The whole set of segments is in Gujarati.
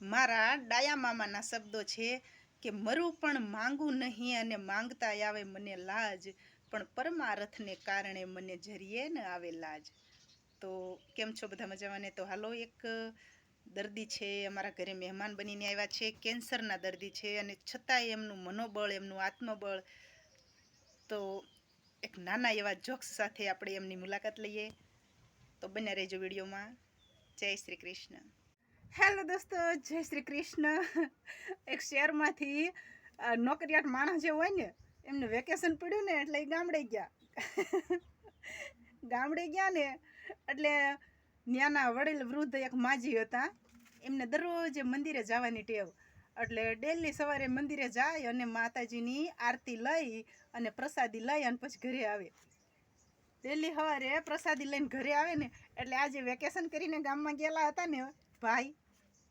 મારા ડાયા મામાના શબ્દો છે કે મરું પણ માંગું નહીં અને માંગતા આવે મને લાજ, પણ પરમારથને કારણે મને જરીએ ન આવે લાજ. તો કેમ છો બધા મજામાં? ને તો હાલો એક દર્દી છે, અમારા ઘરે મહેમાન બનીને આવ્યા છે, કેન્સરના દર્દી છે અને છતાંય એમનું મનોબળ, એમનું આત્મબળ. તો એક નાના એવા જોક્સ સાથે આપણે એમની મુલાકાત લઈએ. તો બન્યા રહેજો વિડીયોમાં. જય શ્રી કૃષ્ણ. હેલો દોસ્તો, જય શ્રી કૃષ્ણ. એક શહેરમાંથી નોકરિયાત માણસ જે હોય ને, એમને વેકેશન પડ્યું ને એટલે એ ગામડે ગયા. ગામડે ગયા ને એટલે ત્યાંના વડીલ વૃદ્ધ એક માજી હતા. એમને દરરોજ મંદિરે જવાની ટેવ. એટલે ડેલી સવારે મંદિરે જાય અને માતાજીની આરતી લઈ અને પ્રસાદી લઈ અને પછી ઘરે આવે. ડેલી સવારે પ્રસાદી લઈને ઘરે આવે ને એટલે આજે વેકેશન કરીને ગામમાં ગયેલા હતા ને ભાઈ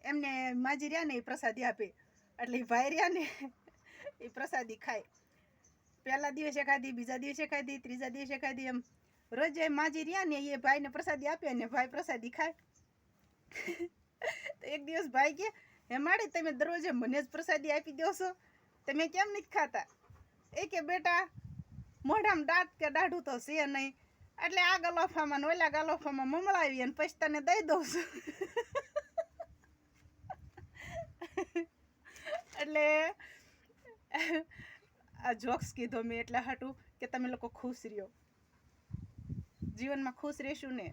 એમને માજી રહ્યા ને એ પ્રસાદી આપે. એટલે ભાઈ રહ્યા ને એ પ્રસાદી ખાય. પહેલા દિવસે ખાધી, બીજા દિવસે ખાધી, ત્રીજા દિવસે ખાધી એમ. રોજ માજી રહ્યા ને એ ભાઈને પ્રસાદી આપે ને ભાઈ પ્રસાદી ખાય. તો એક દિવસ ભાઈ કે, હે માડી તમે દરરોજે મને જ પ્રસાદી આપી દો છો. તમે કેમ નથી ખાતા? એ કે, બેટા, મોઢામાં દાંત કે દાઢું તો છે નહીં. એટલે આ ગલોફામાં ઓલા ગલોફામાં મમળાવી અને પછી તને દઈ દઉં છું. એટલે આ જોક્સ કીધો મેં, એટલા હાટું કે તમે લોકો ખુશ રહ્યો. જીવનમાં ખુશ રહેશું ને,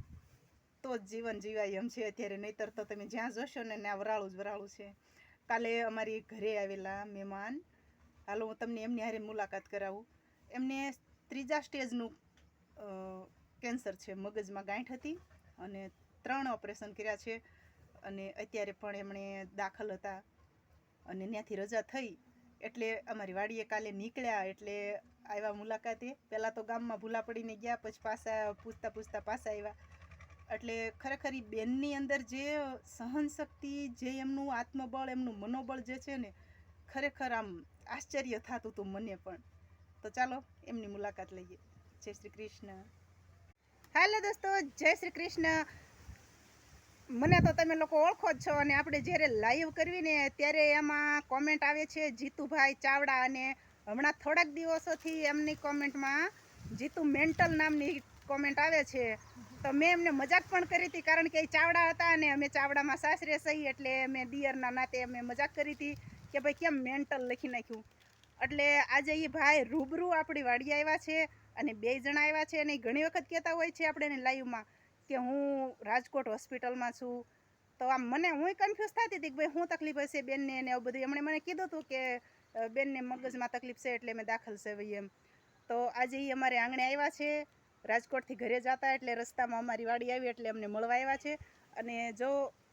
તો જ જીવન જીવાય એમ છે અત્યારે. નહીતર તો તમે જ્યાં જોશો ને, ત્યાં વરાળું જ વરાળું છે. કાલે અમારી ઘરે આવેલા મહેમાન, હાલો હું તમને એમની હારે મુલાકાત કરાવું. એમને ત્રીજા સ્ટેજનું કેન્સર છે. મગજમાં ગાંઠ હતી અને ત્રણ ઓપરેશન કર્યા છે અને અત્યારે પણ એમણે દાખલ હતા. અને ત્યાંથી રજા થઈ. એટલે અમારી વાડીએ કાલે નીકળ્યા એટલે આવ્યા મુલાકાતે. પહેલાં તો ગામમાં ભૂલા પડીને ગયા, પછી પાછા પૂછતા પૂછતા પાછા આવ્યા. એટલે ખરેખર એ બેનની અંદર જે સહનશક્તિ, જે એમનું આત્મબળ, એમનું મનોબળ જે છે ને, ખરેખર આમ આશ્ચર્ય થતું હતું મને પણ. તો ચાલો, એમની મુલાકાત લઈએ. જય શ્રી કૃષ્ણ. હાલો દોસ્તો, જય શ્રી કૃષ્ણ. મને તો તમે લોકો ઓળખો જ છો અને આપણે જ્યારે લાઈવ કરવી ને ત્યારે એમાં કોમેન્ટ આવે છે, જીતુભાઈ ચાવડા અને હમણાં થોડાક દિવસોથી એમની કોમેન્ટમાં જીતુ મેન્ટલ નામની કોમેન્ટ આવે છે. તો મેં એમને મજાક પણ કરી હતી કારણ કે એ ચાવડા હતા અને અમે ચાવડામાં સાસરે સહી એટલે મેં દિયરના નાતે અમે મજાક કરી હતી કે ભાઈ કેમ મેન્ટલ લખી નાખ્યું. એટલે આજે એ ભાઈ રૂબરૂ આપણી વાડી આવ્યા છે અને બે જણા આવ્યા છે અને ઘણી વખત કહેતા હોય છે આપણે એને લાઈવમાં કે હું રાજકોટ હોસ્પિટલમાં છું. તો આમ મને, હું કન્ફ્યુઝ થતી હતી કે ભાઈ હું તકલીફ હશે બેનને ને એવું બધું. એમણે મને કીધું હતું કે બેનને મગજમાં તકલીફ છે એટલે મેં દાખલ છે ભાઈ એમ. તો આજે એ અમારે આંગણે આવ્યા છે. રાજકોટથી ઘરે જતા એટલે રસ્તામાં અમારી વાડી આવી એટલે અમને મળવા આવ્યા છે. અને જો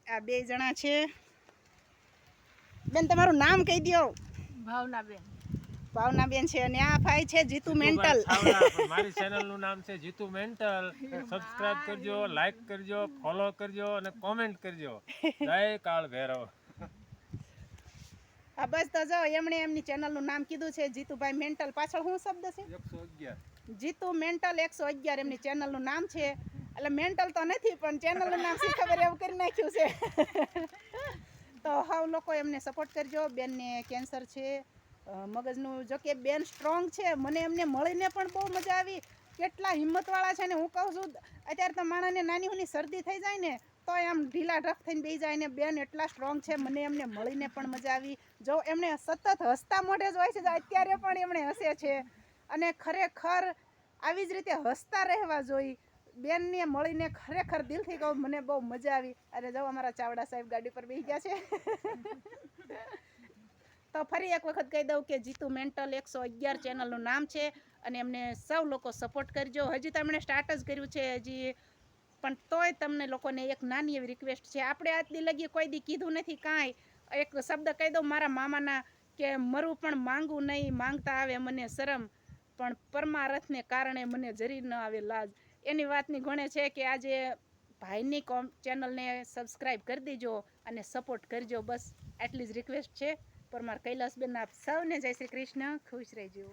આ બે જણા છે. બેન, તમારું નામ કહી દો ભાવનાબેન. ભાવનાબેન છે અને આ ભાઈ છે જીતુ મેન્ટલ. મારી ચેનલનું નામ છે જીતુ મેન્ટલ. સબસ્ક્રાઇબ કરજો લાઈક કરજો ફોલો કરજો અને કોમેન્ટ કરજો. જય કાળ ભૈરવ. આ બસ તો જો એમણે એમની ચેનલનું નામ કીધું છે જીતુભાઈ મેન્ટલ. પાછળ શું શબ્દ છે? એકસો અગિયાર. જીતુ મેન્ટલ એકસો અગિયાર એમની ચેનલનું નામ છે. એટલે મેન્ટલ તો નથી પણ ચેનલનું નામ શી ખબર એવું કરી નાખ્યું છે? તો હાવ લોકો એમને સપોર્ટ કરજો. બેનને કેન્સર છે. મગજનું જો કે બેન સ્ટ્રોંગ છે, મને એમને મળીને પણ બહુ મજા આવી. કેટલા હિંમતવાળા છે ને હું કહું છું, અત્યારે તો માણસને નાની હુની શરદી થઈ જાય ને તો આમ ઢીલા ઢક થઈને બે જાય ને, બેન એટલા સ્ટ્રોંગ છે, મને એમને મળીને પણ મજા આવી. જો એમણે સતત હસતા મોઢે જ હોય છે તો અત્યારે પણ એમણે હસે છે. અને ખરેખર આવી જ રીતે હસતા રહેવા જોઈ, બેનને મળીને ખરેખર દિલથી કહું, મને બહુ મજા આવી. અને જો અમારા ચાવડા સાહેબ ગાડી પર બેસી ગયા છે. તો ફરી એક વખત કહી દઉં કે જીતુ મેન્ટલ એકસો અગિયાર ચેનલનું નામ છે અને એમને સૌ લોકો સપોર્ટ કરજો. હજી તમને સ્ટાર્ટ જ કર્યું છે હજી. પણ તોય તમને લોકોને એક નાની એવી રિક્વેસ્ટ છે. આપણે આજ દી લગી કોઈ દી કીધું નથી કાંઈ. એક શબ્દ કહી દઉં, મારા મામાના કે મરું પણ માંગવું નહીં, માંગતા આવે મને શરમ. પણ પરમારથને કારણે મને જરી ન આવે લાજ. એની વાતની ગણે છે કે આજે ભાઈની કોમ ચેનલને સબસ્ક્રાઈબ કરી દેજો અને સપોર્ટ કરજો. બસ, આટલી જ રિક્વેસ્ટ છે. પરમાર કૈલાસબેન આપ સૌને જય શ્રી કૃષ્ણ. ખુશ રહેજો.